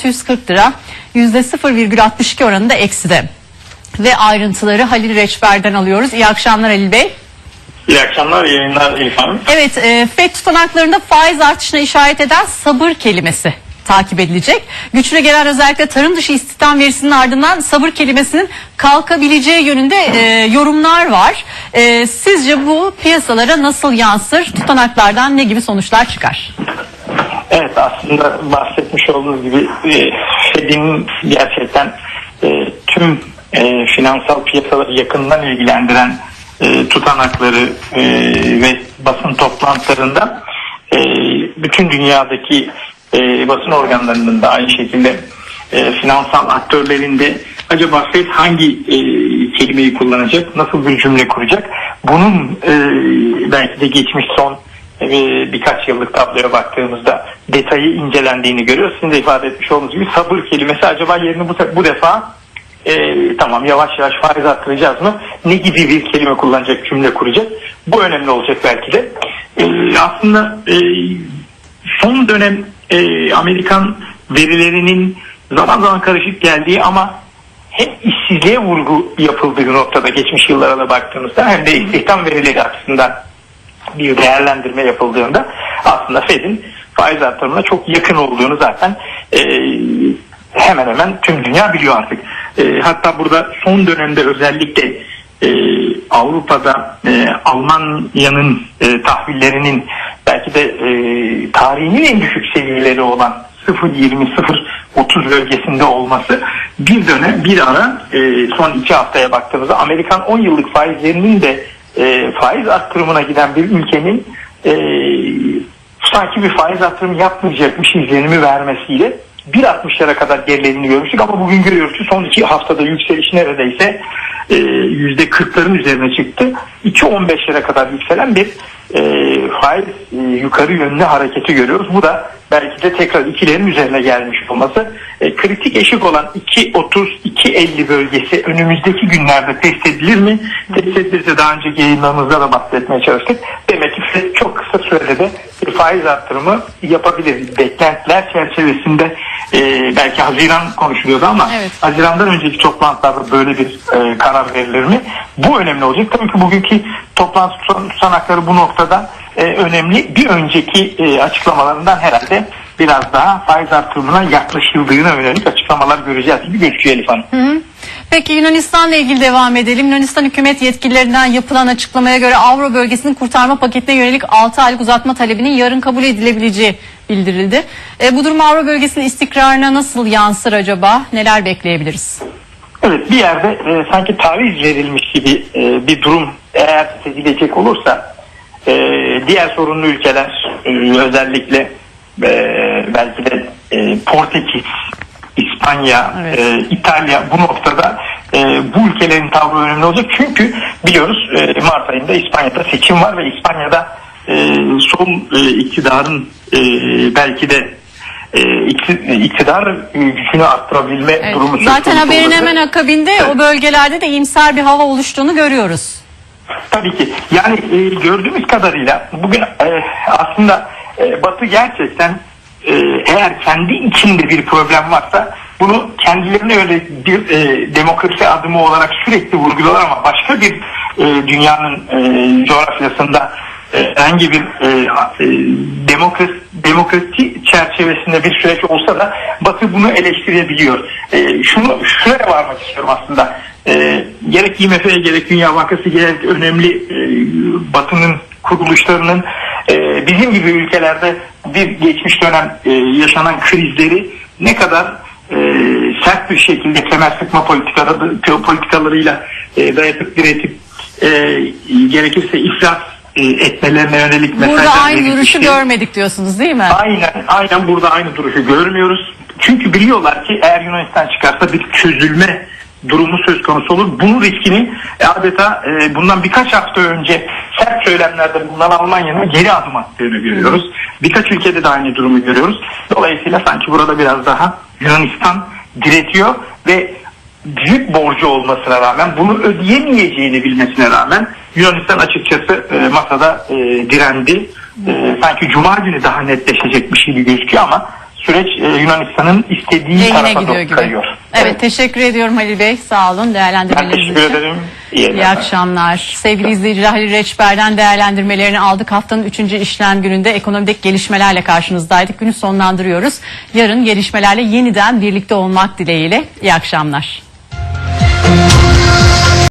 640 lira %0,62 oranında ekside. Ve ayrıntıları Halil Reçber'den alıyoruz. İyi akşamlar Halil Bey. İyi akşamlar, yayınlar Elif Hanım. Evet, e, FED tutanaklarında faiz artışına işaret eden sabır kelimesi takip edilecek. Güçlü gelen özellikle tarım dışı istihdam verisinin ardından sabır kelimesinin kalkabileceği yönünde e, yorumlar var. E, sizce bu piyasalara nasıl yansır? Tutanaklardan ne gibi sonuçlar çıkar? Aslında bahsetmiş olduğunuz gibi e, Fed'in gerçekten e, tüm e, finansal piyasaları yakından ilgilendiren tutanakları ve basın toplantılarında bütün dünyadaki basın organlarının da aynı şekilde finansal aktörlerin de acaba Fed hangi kelimeyi kullanacak, nasıl bir cümle kuracak? Bunun belki de geçmiş son birkaç yıllık tabloya baktığımızda detayı incelendiğini görüyoruz. Sizin de ifade etmiş olduğunuz gibi sabır kelimesi acaba yerini bu, bu defa e, tamam yavaş yavaş faiz arttıracağız mı? Ne gibi bir kelime kullanacak, cümle kuracak? Bu önemli olacak belki de. E, aslında e, son dönem e, Amerikan verilerinin zaman zaman karışık geldiği ama hep işsizliğe vurgu yapıldığı noktada geçmiş yıllara da baktığımızda hem de istihdam verileri açısından bir değerlendirme yapıldığında aslında Fed'in faiz artırımına çok yakın olduğunu zaten e, hemen hemen tüm dünya biliyor artık. E, hatta burada son dönemde özellikle e, Avrupa'da e, Almanya'nın e, tahvillerinin belki de e, tarihinin en düşük seviyeleri olan 0.20-0.30 bölgesinde olması bir dönem bir ara e, son iki haftaya baktığımızda Amerikan 10 yıllık faizlerinin de e, faiz arttırımına giden bir ülkenin e, sanki bir faiz arttırımı yapmayacakmış izlenimi vermesiyle 1.60'lara kadar gerilediğini görmüştük ama bugün görüyoruz ki son iki haftada yükseliş neredeyse e, %40'ların üzerine çıktı. 2.15'lere kadar yükselen bir e, faiz e, yukarı yönlü hareketi görüyoruz. Bu da belki de tekrar ikilerin üzerine gelmiş olması. E, kritik eşik olan 2.30-2.50 bölgesi önümüzdeki günlerde test edilir mi? Test edilirse daha önceki yayınlarımızda da bahsetmeye çalıştık. Demek ki çok kısa sürede de bir faiz arttırımı yapabilir. Beklentiler çerçevesinde e, belki Haziran konuşuluyordu ama Evet. Haziran'dan önceki toplantılarda böyle bir e, karar verilir mi? Bu önemli olacak. Tabii ki bugünkü toplantı tutan- tutanakları bu noktada e, önemli. Bir önceki e, açıklamalarından herhalde biraz daha faiz artırımına yaklaşıldığına yönelik açıklamalar göreceğiz gibi gözüküyor Elif Hanım. Peki Yunanistan'la ilgili devam edelim. Yunanistan hükümet yetkililerinden yapılan açıklamaya göre Avro bölgesinin kurtarma paketine yönelik 6 aylık uzatma talebinin yarın kabul edilebileceği bildirildi. E, bu durum Avro bölgesinin istikrarına nasıl yansır acaba? Neler bekleyebiliriz? Evet bir yerde e, sanki taviz verilmiş gibi e, bir durum eğer sezilecek olursa e, diğer sorunlu ülkeler e, özellikle e, belki de e, Portekiz, İspanya, Evet. e, İtalya bu noktada e, bu ülkelerin tavrı önemli olacak. Çünkü biliyoruz e, Mart ayında İspanya'da seçim var ve İspanya'da e, sol e, iktidarın e, belki de e, ikti- iktidar gücünü arttırabilme Evet. durumu Zaten haberin olabilir. hemen akabinde o bölgelerde de iyimser bir hava oluştuğunu görüyoruz. Tabii ki. Yani e, gördüğümüz kadarıyla bugün e, aslında e, Batı gerçekten e, eğer kendi içinde bir problem varsa bunu kendilerine öyle bir e, demokrasi adımı olarak sürekli vurguluyorlar ama başka bir e, dünyanın e, coğrafyasında e, herhangi bir e, e, demokrasi, demokrasi çerçevesinde bir süreç olsa da Batı bunu eleştirebiliyor. E, şunu şuraya varmak istiyorum aslında. E, gerek IMF gerek Dünya Bankası gerek önemli e, Batı'nın kuruluşlarının e, bizim gibi ülkelerde bir geçmiş dönem e, yaşanan krizleri ne kadar e, sert bir şekilde kemer sıkma politikaları, politikalarıyla e, dayatıp diretip e, gerekirse iflas e, etmelerine yönelik Burada mesajlar aynı duruşu verilmişti. görmedik diyorsunuz değil mi? Aynen, aynen burada aynı duruşu görmüyoruz. Çünkü biliyorlar ki eğer Yunanistan çıkarsa bir çözülme durumu söz konusu olur. Bunun riskini e, adeta e, bundan birkaç hafta önce sert söylemlerde bulunan Almanya'nın geri adım attığını görüyoruz. Birkaç ülkede de aynı durumu görüyoruz. Dolayısıyla sanki burada biraz daha Yunanistan diretiyor ve büyük borcu olmasına rağmen bunu ödeyemeyeceğini bilmesine rağmen Yunanistan açıkçası e, masada e, direndi. E, sanki Cuma günü daha netleşecekmiş gibi gözüküyor ama süreç e, Yunanistan'ın istediği Lehine tarafa gidiyor doğru gibi. kayıyor. Evet, teşekkür ediyorum Halil Bey. Sağ olun Ben değerlendirmeleriniz teşekkür için. ederim. İyi, İyi akşamlar. Sevgili izleyiciler Halil Reçber'den değerlendirmelerini aldık. Haftanın 3. işlem gününde ekonomideki gelişmelerle karşınızdaydık. Günü sonlandırıyoruz. Yarın gelişmelerle yeniden birlikte olmak dileğiyle. İyi akşamlar.